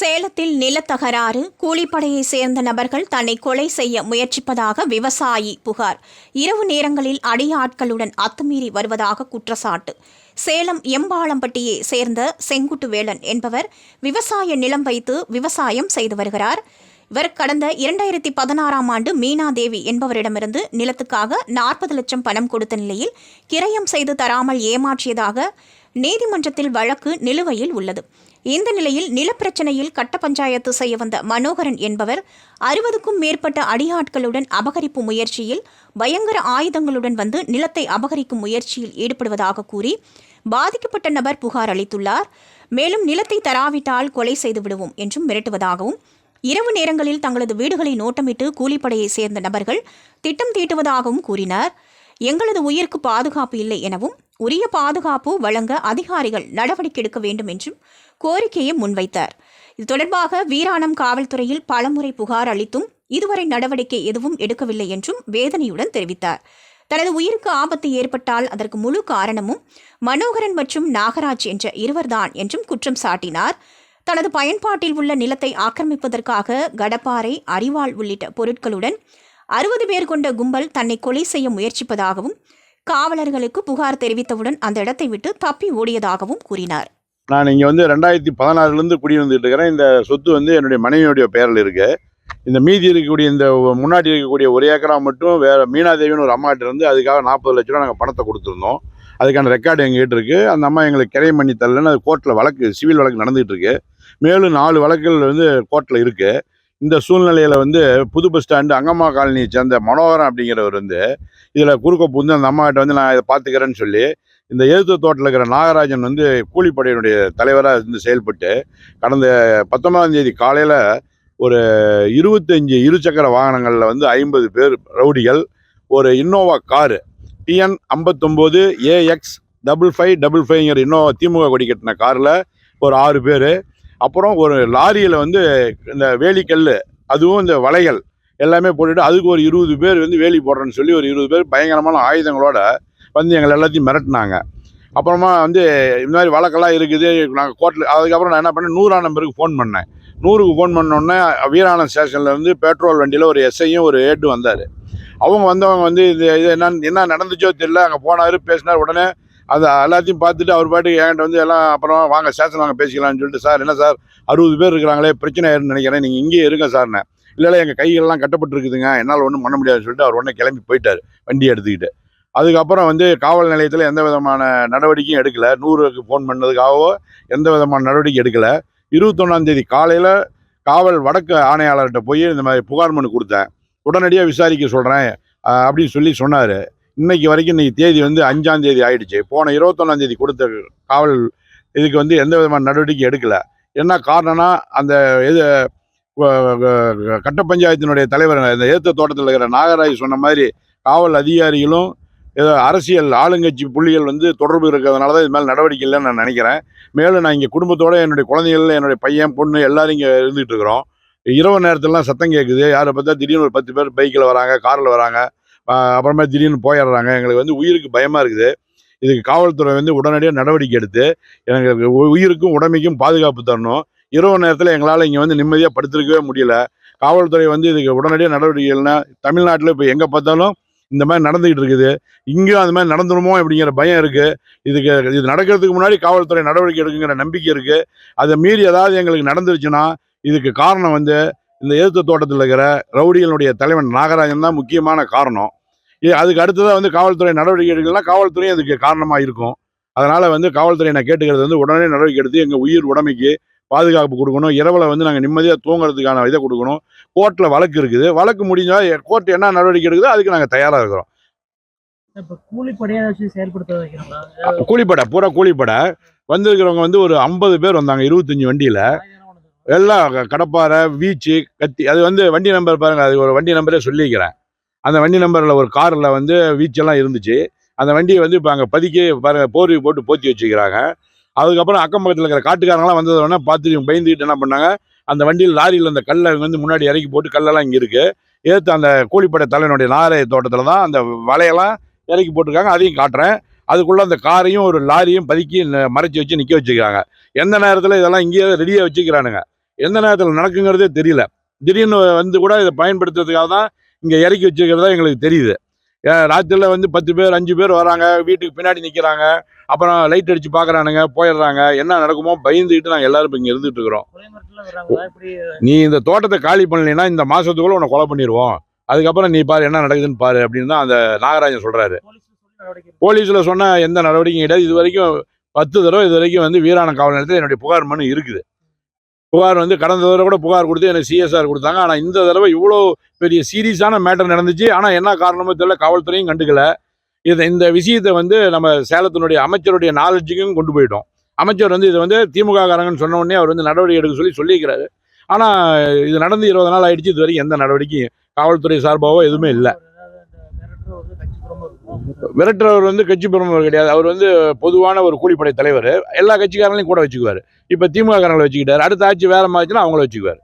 சேலத்தில் நிலத்தகராறு கூலிப்படையை சேர்ந்த நபர்கள் தன்னை கொலை செய்ய முயற்சிப்பதாக விவசாயி புகார். இரவு நேரங்களில் அடியாட்களுடன் அத்துமீறி வருவதாக குற்றச்சாட்டு. சேலம் எம்பாளம்பட்டியை சேர்ந்த செங்குட்டுவேலன் என்பவர் விவசாய நிலம் வைத்து விவசாயம் செய்து வருகிறார். இவர் கடந்த இரண்டாயிரத்தி பதினாறாம் ஆண்டு மீனாதேவி என்பவரிடமிருந்து நிலத்துக்காக நாற்பது லட்சம் பணம் கொடுத்த நிலையில் கிரயம் செய்து தராமல் ஏமாற்றியதாக நீதிமன்றத்தில் வழக்கு நிலுவையில் உள்ளது. இந்த நிலையில் நிலப்பிரச்சனையில் கட்ட பஞ்சாயத்து செய்ய வந்த மனோகரன் என்பவர் அறுபதுக்கும் மேற்பட்ட அடியாட்களுடன் அபகரிப்பு முயற்சியில் பயங்கர ஆயுதங்களுடன் வந்து நிலத்தை அபகரிக்கும் முயற்சியில் ஈடுபடுவதாக கூறி பாதிக்கப்பட்ட நபர் புகார் அளித்துள்ளார். மேலும் நிலத்தை தராவிட்டால் கொலை செய்து விடுவோம் என்றும் மிரட்டுவதாகவும் இரவு நேரங்களில் தங்களது வீடுகளை நோட்டமிட்டு கூலிப்படையை சேர்ந்த நபர்கள் திட்டம் தீட்டுவதாகவும் கூறினார். எங்களது உயிருக்கு பாதுகாப்பு இல்லை எனவும் உரிய பாதுகாப்பு வழங்க அதிகாரிகள் நடவடிக்கை எடுக்க வேண்டும் என்றும் கோரிக்கையை முன்வைத்தார். இது தொடர்பாக வீராணம் காவல்துறையில் பலமுறை புகார் அளித்தும் இதுவரை நடவடிக்கை எதுவும் எடுக்கவில்லை என்றும் வேதனையுடன் தெரிவித்தார். தனது உயிருக்கு ஆபத்து ஏற்பட்டால் அதற்கு முழு காரணமும் மனோகரன் மற்றும் நாகராஜ் என்ற இருவர்தான் என்றும் குற்றம் சாட்டினார். தனது பயன்பாட்டில் உள்ள நிலத்தை ஆக்கிரமிப்பதற்காக கடப்பாறை அரிவாள் உள்ளிட்ட பொருட்களுடன் அறுபது பேர் கொண்ட கும்பல் தன்னை கொலை செய்ய முயற்சிப்பதாகவும் காவலர்களுக்கு புகார் தெரிவித்தவுடன் அந்த இடத்தை விட்டு தப்பி ஓடியதாகவும் கூறினார். நான் இங்கே வந்து ரெண்டாயிரத்தி பதினாறுலேருந்து குடியிருந்துட்டு இருக்கிறேன். இந்த சொத்து வந்து என்னுடைய மனைவியுடைய பேரில் இருக்கு. இந்த மீதி இருக்கக்கூடிய இந்த முன்னாடி இருக்கக்கூடிய ஒரு ஏக்கரா மட்டும் வேற மீனாதேவின்னு ஒரு அம்மாட்ட இருந்து அதுக்காக நாற்பது லட்ச ரூபா நாங்கள் பணத்தை கொடுத்துருந்தோம். அதுக்கான ரெக்கார்டு எங்ககிட்ட இருக்கு. அந்த அம்மா எங்களுக்கு கிரையம் பண்ணி தரலன்னு அது கோர்ட்டில் வழக்கு சிவில் வழக்கு நடந்துகிட்டு இருக்கு. மேலும் நாலு வழக்குகள் வந்து கோர்ட்டில் இருக்குது இந்த சூழ்நிலையில் வந்து புது பஸ் ஸ்டாண்டு அங்கம்மா காலனியை சேர்ந்த மனோகரன் அப்படிங்கிறவர் வந்து இதில் குறுக்க புந்து அந்த அம்மாகிட்ட வந்து நான் இதை பார்த்துக்கிறேன்னு சொல்லி இந்த எழுத்து தோட்டத்தில் இருக்கிற நாகராஜன் வந்து கூலிப்படையினுடைய தலைவராக இருந்து செயல்பட்டு கடந்த பத்தொன்பதாம் தேதி காலையில் ஒரு இருபத்தஞ்சி இருசக்கர வாகனங்களில் வந்து ஐம்பது பேர் ரவுடிகள் ஒரு இன்னோவா காரு டிஎன் ஐம்பத்தொம்போது ஏஎக்ஸ் டபுள் ஃபைவ் டபுள் ஃபைவ்ங்கிற இன்னோவா திமுக கொடி கட்டின காரில் ஒரு ஆறு பேர் அப்புறம் ஒரு லாரியில் வந்து இந்த வேலிக்கல் அதுவும் இந்த வலைகள் எல்லாமே போட்டுட்டு அதுக்கு ஒரு இருபது பேர் வந்து வேலி போடுறேன்னு சொல்லி ஒரு இருபது பேர் பயங்கரமான ஆயுதங்களோட வந்து எங்களை எல்லாத்தையும் மிரட்டினாங்க. அப்புறமா வந்து இந்த மாதிரி வழக்கெல்லாம் இருக்குது. நாங்கள் கோர்ட்டில் அதுக்கப்புறம் நான் என்ன பண்ணேன்? நூறா நம்பருக்கு ஃபோன் பண்ணேன். நூறுக்கு ஃபோன் பண்ணோடனே வீராணம் ஸ்டேஷன்லேருந்து பெட்ரோல் வண்டியில் ஒரு எஸ்ஐயும் ஒரு ஏட்டு வந்தார். அவங்க வந்தவங்க வந்து இது இது என்ன என்ன நடந்துச்சோ தெரியல. அங்கே போனார் பேசினார். உடனே அது எல்லாத்தையும் பார்த்துட்டு அவர் பாட்டுக்கு என்கிட்ட வந்து எல்லாம் அப்புறம் வாங்க ஸ்டேஷன் வாங்க பேசிக்கலாம்னு சொல்லிட்டு சார் என்ன சார்? அறுபது பேர் இருக்கிறாங்களே பிரச்சனை ஆயிருன்னு நினைக்கிறேன். நீங்கள் இங்கேயே இருங்க சார்னே இல்லை எங்கள் கைகள்லாம் கட்டப்பட்டிருக்குதுங்க. என்னால் ஒன்றும் பண்ண முடியாதுன்னு சொல்லிட்டு அவர் உடனே கிளம்பி போயிட்டார் வண்டி எடுத்துக்கிட்டு. அதுக்கப்புறம் வந்து காவல் நிலையத்தில் எந்த விதமான நடவடிக்கையும் எடுக்கலை. நூறுக்கு ஃபோன் பண்ணதுக்காகவோ எந்த விதமான நடவடிக்கை எடுக்கலை. இருபத்தொன்னாந்தேதி காலையில் காவல் வடக்கு ஆணையாளர்கிட்ட போய் இந்த மாதிரி புகார் மனு கொடுத்தேன். உடனடியாக விசாரிக்க சொல்கிறேன் அப்படின்னு சொல்லி சொன்னார். இன்னைக்கு வரைக்கும் இன்னைக்கு தேதி வந்து அஞ்சாம் தேதி ஆயிடுச்சு. போன இருபத்தொன்னாம் தேதி கொடுத்த காவல் இதுக்கு வந்து எந்த விதமான நடவடிக்கை எடுக்கல. என்ன காரணம்னா அந்த இது கட்ட பஞ்சாயத்தினுடைய தலைவர் இந்த ஏத்த தோட்டத்தில் இருக்கிற நாகராஜ் சொன்ன மாதிரி காவல் அதிகாரிகளும் ஏதோ அரசியல் ஆளுங்கட்சி புள்ளிகள் வந்து தொடர்பு இருக்கிறதுனால தான் இது மேலே நடவடிக்கை இல்லைன்னு நான் நினைக்கிறேன். மேலும் நான் இங்கே குடும்பத்தோடு என்னுடைய குழந்தைகள் என்னுடைய பையன் பொண்ணு எல்லாரும் இங்கே இருந்துகிட்டு இருக்கிறோம். இரவு நேரத்துலலாம் சத்தம் கேட்குது யாரை பார்த்தா திடீர்னு ஒரு பத்து பேர் பைக்கில் வராங்க காரில் வராங்க. அப்புறமா திடீர்னு போயிடுறாங்க. எங்களுக்கு வந்து உயிருக்கு பயமாக இருக்குது. இதுக்கு காவல்துறை வந்து உடனடியாக நடவடிக்கை எடுத்து எனக்கு உயிருக்கும் உடமைக்கும் பாதுகாப்பு தரணும். இரவு நேரத்தில் எங்களால் இங்கே வந்து நிம்மதியாக படுத்திருக்கவே முடியல. காவல்துறை வந்து இதுக்கு உடனடியாக நடவடிக்கைகள்னா தமிழ்நாட்டில் இப்போ எங்கே பார்த்தாலும் இந்த மாதிரி நடந்துகிட்டு இருக்குது. இங்கேயும் அந்த மாதிரி நடந்துருமோ அப்படிங்கிற பயம் இருக்குது இதுக்கு இது நடக்கிறதுக்கு முன்னாடி காவல்துறை நடவடிக்கை எடுக்குங்கிற நம்பிக்கை இருக்குது அதை மீறி ஏதாவது எங்களுக்கு நடந்துருச்சுன்னா இதுக்கு காரணம் வந்து இந்த எழுத்து தோட்டத்தில் இருக்கிற ரவுடிகளுடைய தலைவன் நாகராஜன் தான் முக்கியமான காரணம். இது அதுக்கு அடுத்ததாக வந்து காவல்துறை நடவடிக்கை எடுக்கலாம் காவல்துறையும் அதுக்கு காரணமாக இருக்கும். அதனால வந்து காவல்துறை நான் கேட்டுக்கிறது வந்து உடனே நடவடிக்கை எடுத்து எங்கள் உயிர் உடைமைக்கு பாதுகாப்பு கொடுக்கணும். இரவில் வந்து நாங்கள் நிம்மதியாக தூங்குறதுக்கான இதை கொடுக்கணும். கோர்ட்டில் வழக்கு இருக்குது. வழக்கு முடிஞ்சால் கோர்ட் என்ன நடவடிக்கை எடுக்குதோ அதுக்கு நாங்கள் தயாராக இருக்கிறோம். கூலிப்படை பூரா கூலிப்படை. வந்திருக்கிறவங்க வந்து ஒரு ஐம்பது பேர் வந்தாங்க இருபத்தஞ்சி வண்டியில். எல்லாம் கடப்பாறை கடப்பாரை வீச்சு கத்தி. அது வந்து வண்டி நம்பர் பாருங்கள் அது ஒரு வண்டி நம்பரே சொல்லிக்கிறேன் அந்த வண்டி நம்பரில் ஒரு காரில் வந்து வீச்செல்லாம் இருந்துச்சு. அந்த வண்டியை வந்து இப்போ அங்கே பதுக்கி பாருங்கள் போர்வை போட்டு போத்தி வச்சுக்கிறாங்க அதுக்கப்புறம் அக்கம் பக்கத்தில் இருக்கிற காட்டுக்காரங்களாம் வந்தது வேணா பார்த்து பயந்துக்கிட்டு என்ன பண்ணாங்க? அந்த வண்டியில் லாரியில் அந்த கல்லை வந்து முன்னாடி இறக்கி போட்டு கல்லெல்லாம் இங்கே இருக்குது ஏற்று அந்த கூலிப்படை தலைவனுடைய நாரை தோட்டத்தில் தான் அந்த வலையெல்லாம் இறக்கி போட்டிருக்காங்க. அதையும் காட்டுறேன். அதுக்குள்ளே அந்த காரையும் ஒரு லாரியும் பதுக்கி ந- வச்சு நிற்க வச்சுக்கிறாங்க எந்த நேரத்தில் இதெல்லாம் இங்கேயே ரெடியாக வச்சுக்கிறானுங்க. எந்த நேரத்தில் நடக்குங்கிறதே தெரியல. திடீர்னு வந்து கூட இதை பயன்படுத்துறதுக்காக தான் இங்கே இறக்கி வச்சிருக்கிறதா எங்களுக்கு தெரியுது. ராத்திரியில் வந்து பத்து பேர் அஞ்சு பேர் வராங்க வீட்டுக்கு பின்னாடி நிற்கிறாங்க அப்புறம் லைட் அடித்து பார்க்குறானுங்க போயிடுறாங்க என்ன நடக்குமோ பயந்துக்கிட்டு நாங்கள் எல்லாரும் இப்போ இங்கே இருக்கிறோம். இப்படி நீ இந்த தோட்டத்தை காலி பண்ணலைன்னா இந்த மாசத்துக்குள்ள உன்னை கொலை பண்ணிடுவோம் அதுக்கப்புறம் நீ பாரு என்ன நடக்குதுன்னு பாரு அப்படின்னு தான் அந்த நாகராஜன் நடவடிக்கை போலீஸ்ல சொன்ன எந்த நடவடிக்கையும் கிடையாது. இது வரைக்கும் பத்து தடவை இது வரைக்கும் வந்து வீராணம் காவல் நிலையத்தில் என்னுடைய புகார் மனு இருக்குது. புகார் வந்து கடந்த தடவை கூட புகார் கொடுத்து எனக்கு சிஎஸ்ஆர் கொடுத்தாங்க. ஆனால் இந்த தடவை இவ்வளோ பெரிய சீரியஸான மேட்டர் நடந்துச்சு. ஆனால் என்ன காரணமோ தெரியல. காவல்துறையும் கண்டுக்கல. இதை இந்த விஷயத்தை வந்து நம்ம சேலத்தினுடைய அமைச்சருடைய நாலேஜுக்கும் கொண்டு போயிட்டோம். அமைச்சர் வந்து இது வந்து திமுக காரங்கன்னு சொன்ன உடனே அவர் வந்து நடவடிக்கை எடுக்க சொல்லி சொல்லியிருக்கிறாரு ஆனால் இது நடந்து இருபது நாள் ஆயிடுச்சு. இது வரைக்கும் எந்த நடவடிக்கையும் காவல்துறை சார்பாகவோ எதுவுமே இல்லை அதாவது இந்த மிரட்டுற ஒரு கட்சி புறமா இருக்கும் விரட்டுறவர் வந்து கட்சி பிரமுகர் கிடையாது. அவர் வந்து பொதுவான ஒரு கூலிப்படை தலைவர். எல்லா கட்சிக்காரங்களையும் கூட வச்சுக்குவார். இப்போ திமுக காரங்களை வச்சுக்கிட்டாரு. அடுத்த ஆட்சி வேற மாதிரிச்சுன்னா அவங்கள வச்சுக்குவார்.